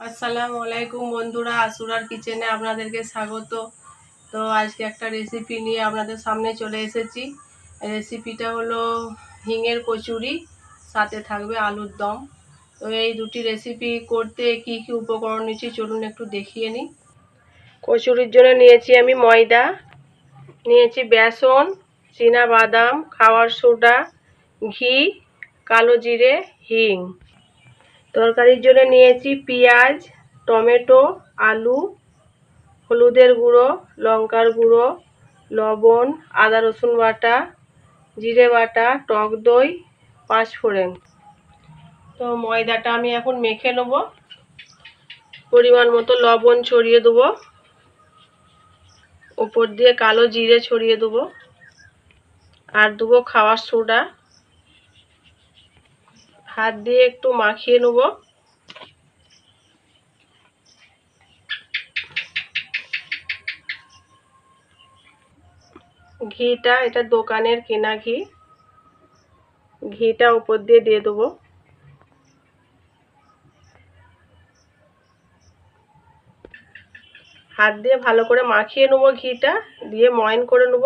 আসসালামু আলাইকুম বন্ধুরা আসুরার কিচেনে আপনাদেরকে স্বাগত। তো আজকে একটা রেসিপি নিয়ে আপনাদের সামনে চলে এসেছি। রেসিপিটা হলো হিঙের কচুরি, সাথে থাকবে আলুর দম। তো এই দুটি রেসিপি করতে কি কি উপকরণ নিচ্ছি চলুন একটু দেখিয়ে নিই। কচুরির জন্য নিয়েছি আমি ময়দা, নিয়েছি বেসন, চীনা বাদাম, খাওয়ার সোডা, ঘি, কালো জিরে, হিং। তরকারির জন্য নিয়েছি পেঁয়াজ, টমেটো, আলু, হলুদের গুঁড়ো, লঙ্কার গুঁড়ো, লবণ, আদা রসুন বাটা, জিরে বাটা, টক দই, পাঁচফোড়ন। তো ময়দাটা আমি এখন মেখে নেব। পরিমাণ মতো লবণ ছড়িয়ে দেবো। ওপর দিয়ে কালো জিরে ছড়িয়ে দেবো। আর দেবো খাওয়ার সোডা। হাত দিয়ে একটু মাখিয়ে নেব। ঘিটা, এটা দোকানের কেনা ঘি। ঘিটা উপর দিয়ে দিয়ে দেবো। হাত দিয়ে ভালো করে মাখিয়ে নেব ঘিটা, দিয়ে ময়ন করে নেব।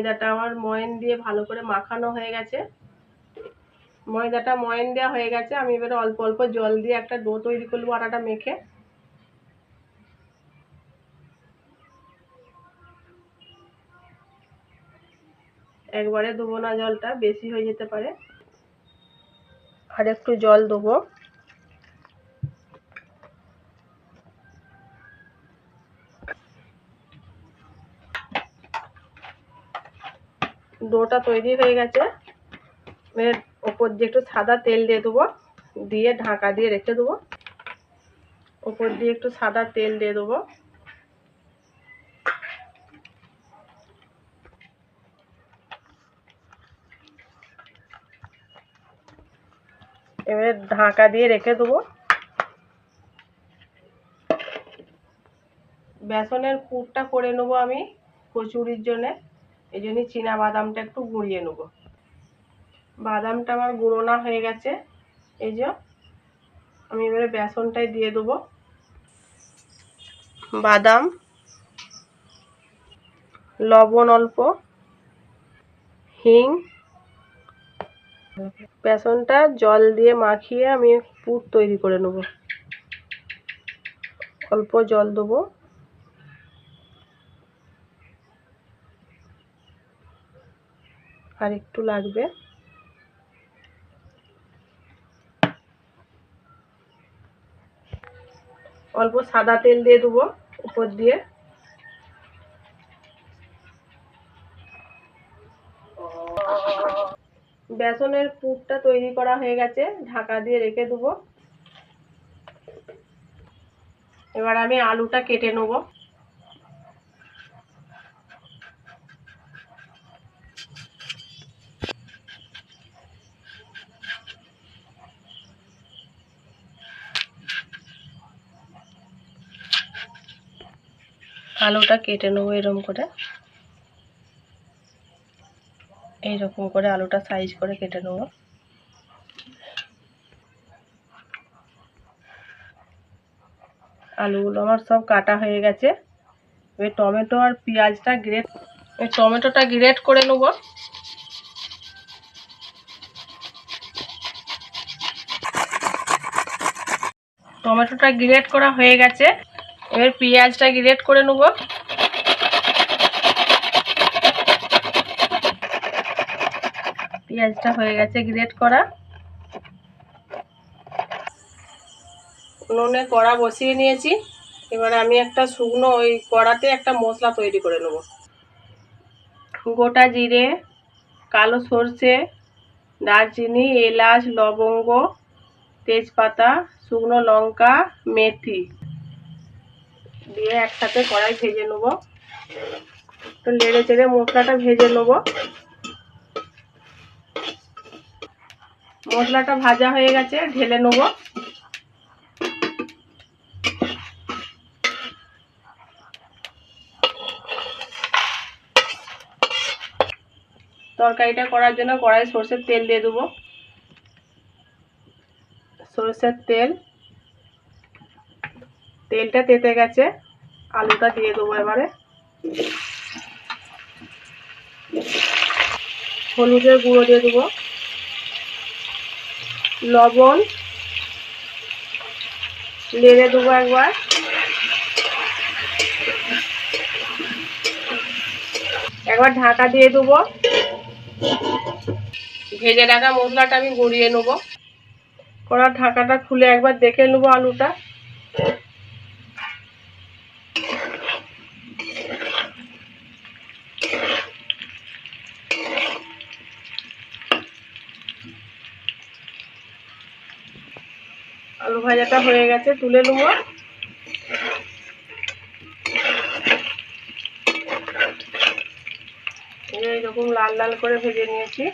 ময়দাটা আমার ময়ন দিয়ে ভালো করে মাখানো হয়ে গেছে। ময়দাটা ময়ন দেওয়া হয়ে গেছে, আমি এবারে অল্প অল্প জল দিয়ে একটা ডো তৈরি করব আটাটা মেখে। একবারে দেবো না জলটা, বেশি হয়ে যেতে পারে। আর একটু জল দেবো। ডোটা তৈরি হয়ে গেছে। এর ওপর দিয়ে একটু সাদা তেল দিয়ে দেবো। দিয়ে ঢাকা দিয়ে রেখে দেবো। ওপর দিয়ে একটু সাদা তেল দিয়ে দেবো। এবারে ঢাকা দিয়ে রেখে দেবো। বেসনের পুরটা করে নেব আমি কচুরির জন্যে। এই জন্যই চীনা বাদামটা একটু গুঁড়িয়ে নেব। বাদামটা আমার গুঁড়োনা হয়ে গেছে, এই যে আমি এবারে বেসনটাই দিয়ে দেবো। বাদাম, লবণ অল্প, হিং, বেসনটা জল দিয়ে মাখিয়ে আমি পুর তৈরি করে নেব। অল্প জল দেবো। আর একটু লাগবে। অল্প সাদা তেল দিয়ে দেবো উপর দিয়ে। বেসনের পুরটা তৈরি করা হয়ে গেছে, ঢাকা দিয়ে রেখে দেবো। এবার আমি আলুটা কেটে নেব। আলুটা কেটে নেব এরকম করে। এইরকম করে আলুটা সাইজ করে কেটে নেব। আলুগুলো আমার সব কাটা হয়ে গেছে। এবার টমেটো আর পেঁয়াজটা গ্রেট টমেটোটা গ্রেট করে নেব। টমেটোটা গ্রেট করা হয়ে গেছে। এবার পেঁয়াজটা গ্রেট করে নেব। পেঁয়াজটা হয়ে গেছে গ্রেট করা। উনুনে কড়া বসিয়ে নিয়েছি। এবারে আমি একটা শুকনো ওই কড়াতে একটা মশলা তৈরি করে নেব। গোটা জিরে, কালো সর্ষে, দারচিনি, এলাচ, লবঙ্গ, তেজপাতা, শুকনো লঙ্কা, মেথি। দিয়ে একসাথে কড়াই ভেজে নেব। তো লেড়ে চেড়ে মশলাটা ভেজে নেব। মশলাটা ভাজা হয়ে গেছে, ঢেলে নেব। তরকারিটা করার জন্য কড়াই সর্ষের তেল দিয়ে দেবো। সর্ষের তেল তেলটা তেতে গেছে। আলুটা দিয়ে দেবো এবারে। হলুদের গুঁড়ো দিয়ে দেবো। লবণ। নেড়ে দেবো একবার। একবার ঢাকা দিয়ে দেবো। ভেজে রাখা মশলাটা আমি গড়িয়ে নেব। কড়ার ঢাকাটা খুলে একবার দেখে নেব আলুটা আলু ভাজাটা হয়ে গেছে, তুলে নেব। এইরকম লাল লাল করে ভেজে নিয়েছি।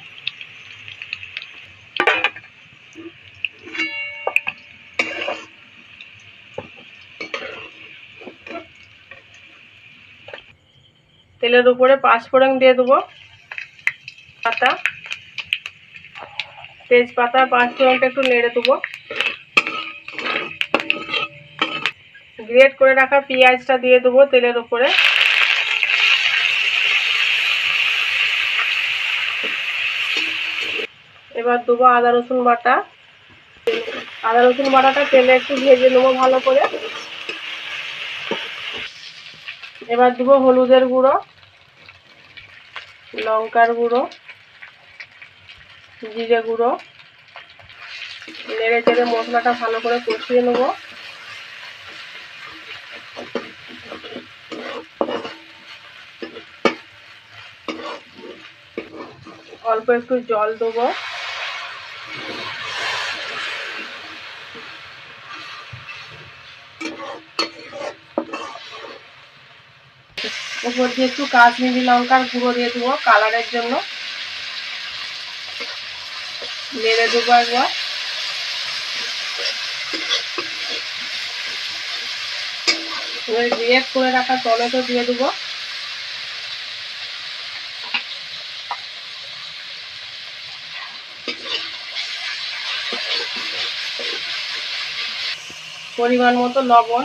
তেলের উপরে পাঁচফোড়ন দিয়ে দেবো। পাতা। তেজপাতা পাঁচফোড়নটা একটু নেড়ে দেবো। গ্রেট করে রাখা পেঁয়াজটা দিয়ে দেবো তেলের উপরে। এবার দেবো আদা, রসুন বাটা। আদা, রসুন বাটাটা তেলে একটু ভেজে নেব ভালো করে। এবার দেবো হলুদের গুঁড়ো, লঙ্কার গুঁড়ো, জিরে গুঁড়ো। নেড়ে চেড়ে মশলাটা ভালো করে কষিয়ে নেব। অল্প একটু জল দেবো। উপর দিয়ে একটু কাশ্মীরি লঙ্কার গুঁড়ো দিয়ে দেবো কালারের জন্য। নেড়ে দেবো একবার। গ্রেট করে রাখা টমেটো দিয়ে দেবো। পরিমাণ মতো লবণ।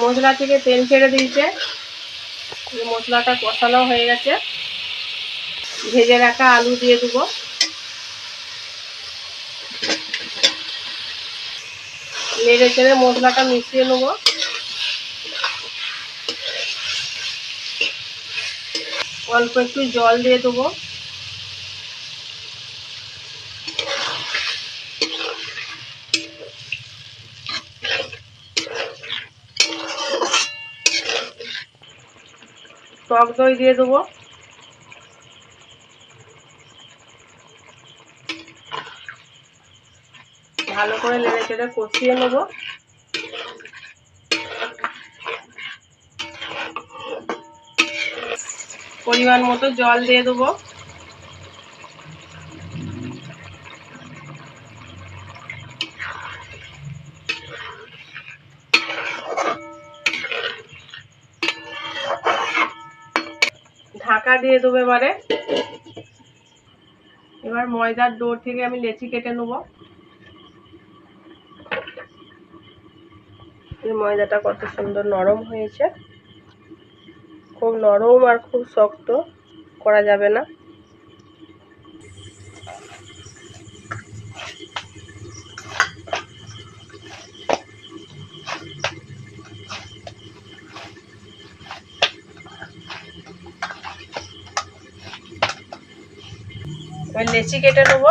মশলা থেকে তেল ছেড়ে দিয়েছে। মশলাটা কষানো হয়ে গেছে। ভেজে রাখা আলু দিয়ে দেবো। নেড়ে চেড়ে মশলাটা মিশিয়ে নেব। অল্প একটু জল দিয়ে দেবো। টক দই দিয়ে দেবো। ভালো করে নেড়ে চেড়ে কষিয়ে নেব। পরিমাণ মতো জল দিয়ে দেবো। ঢাকা দিয়ে দেবো এবারে। এবার ময়দার ডোর থেকে আমি লেচি কেটে নেব। ময়দাটা কত সুন্দর নরম হয়েছে। খুব নরম আর খুব শক্ত করা যাবে না। লেচি কেটে নেব।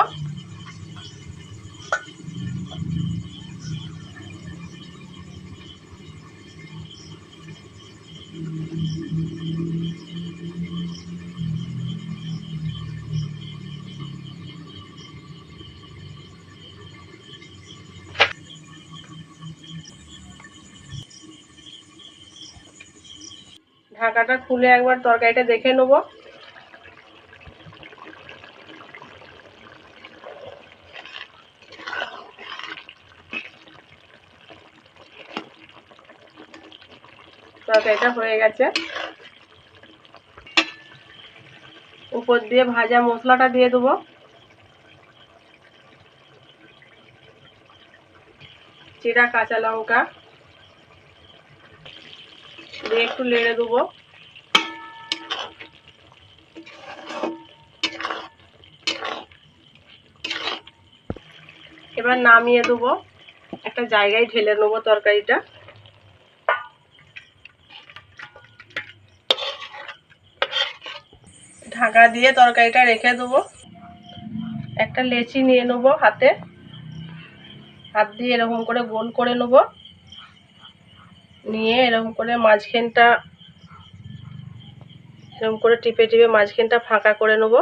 ঢাকাটা খুলে একবার তরকারিটা দেখে নেব। তরকারিটা হয়ে গেছে। উপর দিয়ে ভাজা মশলাটা দিয়ে দেবো। চিরা কাঁচা লঙ্কা। দিয়ে একটু লেড়ে দেবো। এবার নামিয়ে দেবো। একটা জায়গায় ঢেলে নেব তরকারিটা। ঢাকা দিয়ে তরকারিটা রেখে দেবো। একটা লেচি নিয়ে নেব হাতে। হাত দিয়ে এরকম করে গোল করে নেব। নিয়ে এরকম করে মাঝখানটা, এরকম করে টিপে টিপে মাঝখানটা ফাঁকা করে নেব।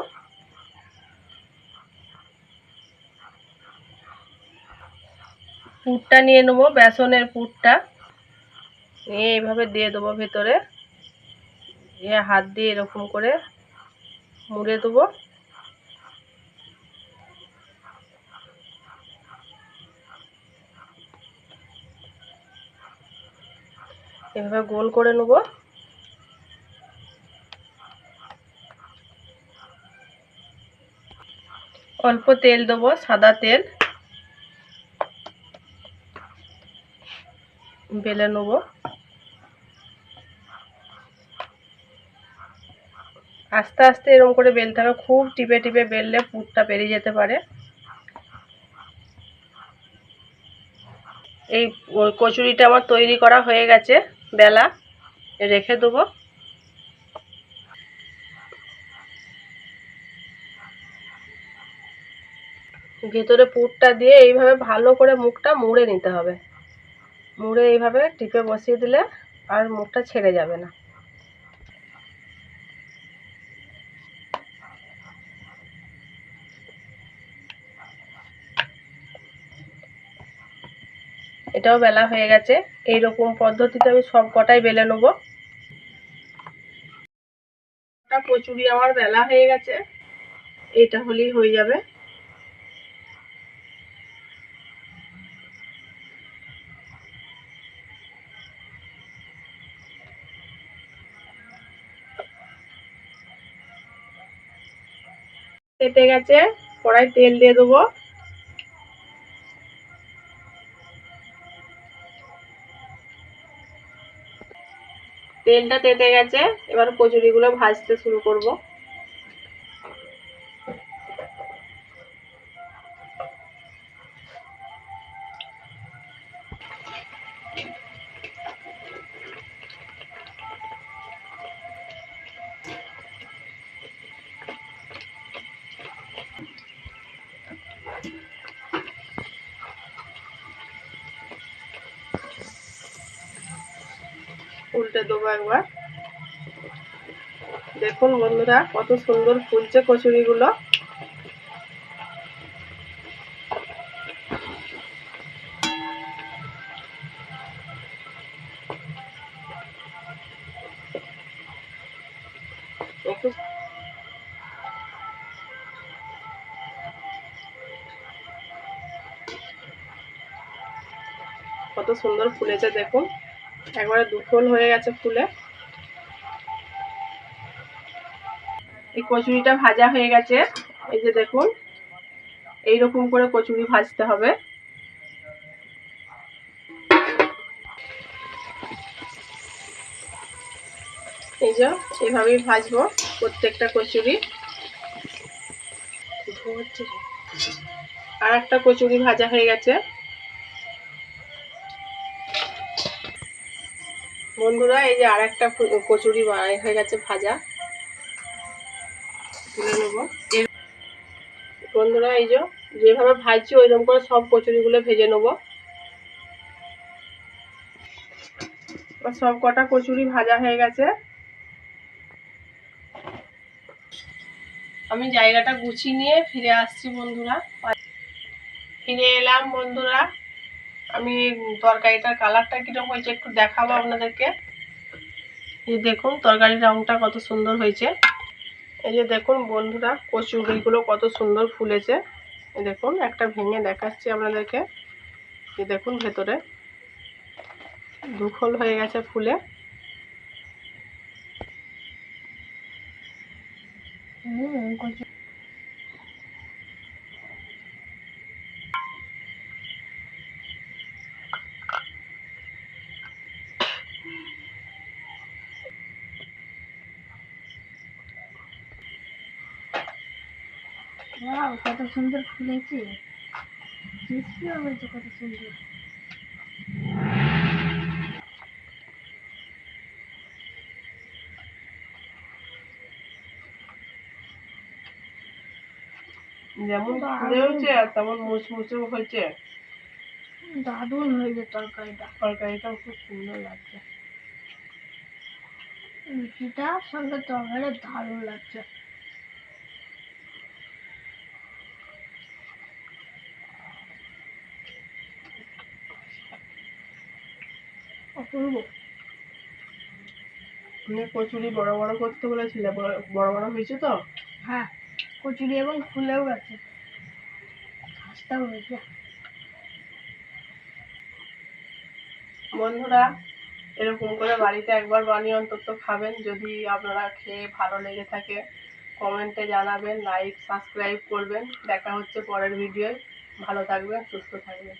পুরটা নিয়ে নেব, বেসনের পুরটা। নিয়ে এইভাবে দিয়ে দেবো ভেতরে। দিয়ে হাত দিয়ে এরকম করে মুড়ে দেবো। এভাবে গোল করে নেব। অল্প তেল দেবো, সাদা তেল। বেলে নেব। আস্তে আস্তে এরকম করে বেলতে হবে। খুব টিপে টিপে বেললে পুরটা বেরিয়ে যেতে পারে। এই কচুরিটা আমার তৈরি করা হয়ে গেছে। বেলা রেখে দেবো। ভেতরে পুরটা দিয়ে এইভাবে ভালো করে মুখটা মুড়ে নিতে হবে। মুড়ে এইভাবে টিপে বসিয়ে দিলে আর মুখটা ছেড়ে যাবে না। এটাও বেলা হয়ে গেছে। এই রকম পদ্ধতিতে আমি সব কটাই বেলে নেব। কচুরি আমার বেলা হয়ে গেছে। এটা হলেই হয়ে যাবে। তেতে গেছে, কড়াই তেল দিয়ে দেবো। তেলটা তেতে গেছে এবার কচুরিগুলো ভাজতে শুরু করব। দেবো একবার। দেখুন বন্ধুরা কত সুন্দর ফুলছে কচুরিগুলো। একটু কত সুন্দর ফুলেছে দেখুন। একবারে দুফল হয়ে গেছে ফুলে। এই কচুরিটা ভাজা হয়ে গেছে। এই যে দেখুন এই রকম করে কচুরি ভাজতে হবে। এই যে এভাবেই ভাজবো প্রত্যেকটা কচুরি। আর একটা কচুরি ভাজা হয়ে গেছে। বন্ধুরা, এই যে আর একটা কচুরি হয়ে গেছে ভাজা। তুলে নেব। বন্ধুরা, এই যেভাবে ভাজছি, ওইরকম করে সব কচুরিগুলো ভেজে নেব। সব কটা কচুরি ভাজা হয়ে গেছে। আমি জায়গাটা গুছিয়ে নিয়ে ফিরে আসছি, বন্ধুরা। ফিরে এলাম, বন্ধুরা। আমি তরকারিটার কালারটা কীরকম হয়েছে একটু দেখাবো আপনাদেরকে। এই দেখুন, তরকারির রঙটা কত সুন্দর হয়েছে। এই যে দেখুন বন্ধুরা কচুরিগুলো কত সুন্দর ফুলেছে। এই দেখুন, একটা ভেঙে দেখাচ্ছি আপনাদেরকে। এই দেখুন ভেতরে। দুখল হয়ে গেছে ফুলে। কত সুন্দর ফুলেছে। মিষ্টি হয়েছে কত সুন্দর। যেমন। ফুলে হয়েছে তেমন মুচমুচেও হয়েছে। দারুণ হয়েছে তরকারিটা। তরকারিটাও খুব সুন্দর লাগছে। রুটিটার সঙ্গে তরকারি দারুণ লাগছে। অপূর্ব তুমি কচুরি বড় বড় করতে বলেছিলে বড় বড় হয়েছে তো? হ্যাঁ কচুরি এবং ফুলেও গেছে খাস্তাও হয়েছে। বন্ধুরা এরকম করে বাড়িতে একবার বানিয়ে অন্তত খাবেন। যদি আপনারা খেয়ে ভালো লেগে থাকে কমেন্টে জানাবেন লাইক সাবস্ক্রাইব করবেন। দেখা হচ্ছে পরের ভিডিওয় ভালো থাকবেন সুস্থ থাকবেন।